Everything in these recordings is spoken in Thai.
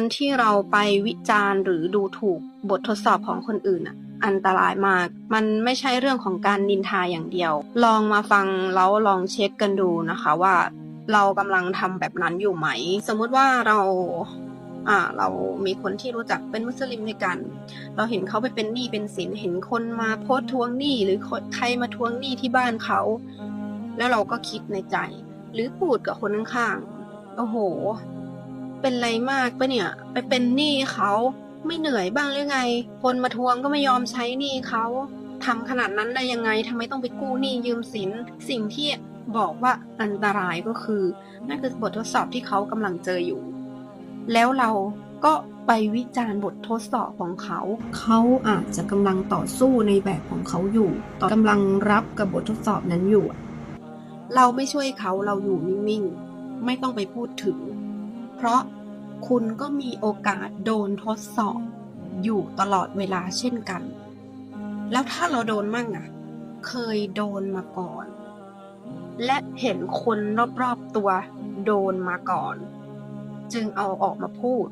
การที่เราไปวิจารณ์หรือดูถูกบททดสอบของคนอื่นอะอันตรายมาก มันไม่ใช่เรื่องของการนินทาอย่างเดียว ลองมาฟังแล้วลองเช็คกันดูนะคะว่า เรากำลังทำแบบนั้นอยู่ไหม สมมติว่าเราอ่าเรามีคนที่รู้จักเป็นมุสลิมด้วยกัน เราเห็นเขาไปเป็นหนี้เป็นสิน เห็นคนมาโพสทวงหนี้หรือใครมาทวงหนี้ที่บ้านเขา แล้วเราก็คิดในใจ หรือพูดกับคนข้างๆ โอ้โห เป็นไรมากปะเนี่ย ไปเป็นหนี้เขาไม่เหนื่อยบ้างหรือไง คนมาทวงก็ไม่ยอมใช้หนี้เขาทำขนาดนั้นได้ยังไงทำไมต้องไปกู้หนี้ยืมสิน สิ่งที่บอกว่าอันตรายก็คือ นั่นคือบททดสอบที่เขากำลังเจออยู่ แล้วเราก็ไปวิจารณ์บททดสอบของเขา เขาอาจจะกำลังต่อสู้ในแบบของเขาอยู่ต่อกำลังรับกับบททดสอบนั้นอยู่ เราไม่ช่วยเขาเราอยู่นิ่งๆ ไม่ต้องไปพูดถึง เพราะคุณก็มีโอกาสโดนทดสอบอยู่ตลอดเวลาเช่นกัน แล้วถ้าเราโดนมั่งอะเคยโดนมาก่อน และเห็นคนรอบๆตัวโดนมาก่อน จึงเอาออกมาพูด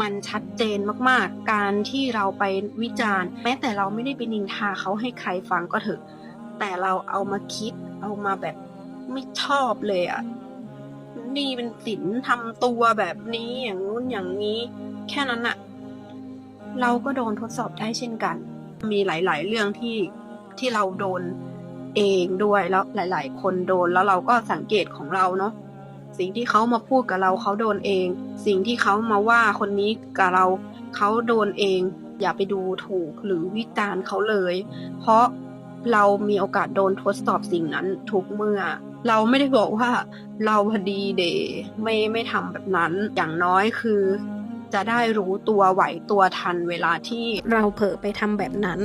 มันชัดเจนมากๆ การที่เราไปวิจารณ์ แม้แต่เราไม่ได้ไปนินทาเขาให้ใครฟังก็เถอะ แต่เราเอามาคิด เอามาแบบไม่ชอบเลยอะ นี่เป็นศิลทำตัวแบบนี้อย่างนู้นอย่างนี้ แค่นั้นอะเราก็โดนทดสอบได้เช่นกัน มีหลาย ๆ เรื่องที่ที่เราโดนเองด้วยแล้วหลาย ๆ คนโดนแล้วเราก็สังเกตของเราเนาะสิ่งที่เขามาพูดกับเราเขาโดนเอง สิ่งที่เขามาว่าคนนี้กับเราเขาโดนเอง อย่าไปดูถูกหรือวิจารณ์เขาเลย เพราะเรามีโอกาสโดนทดสอบสิ่งนั้นทุกเมื่อ เราไม่ได้บอกว่าเราพอดีเดย์ไม่ไม่ทำแบบนั้นอย่างน้อยคือ จะได้รู้ตัวไหวตัวทันเวลาที่เราเผลอไปทำแบบนั้น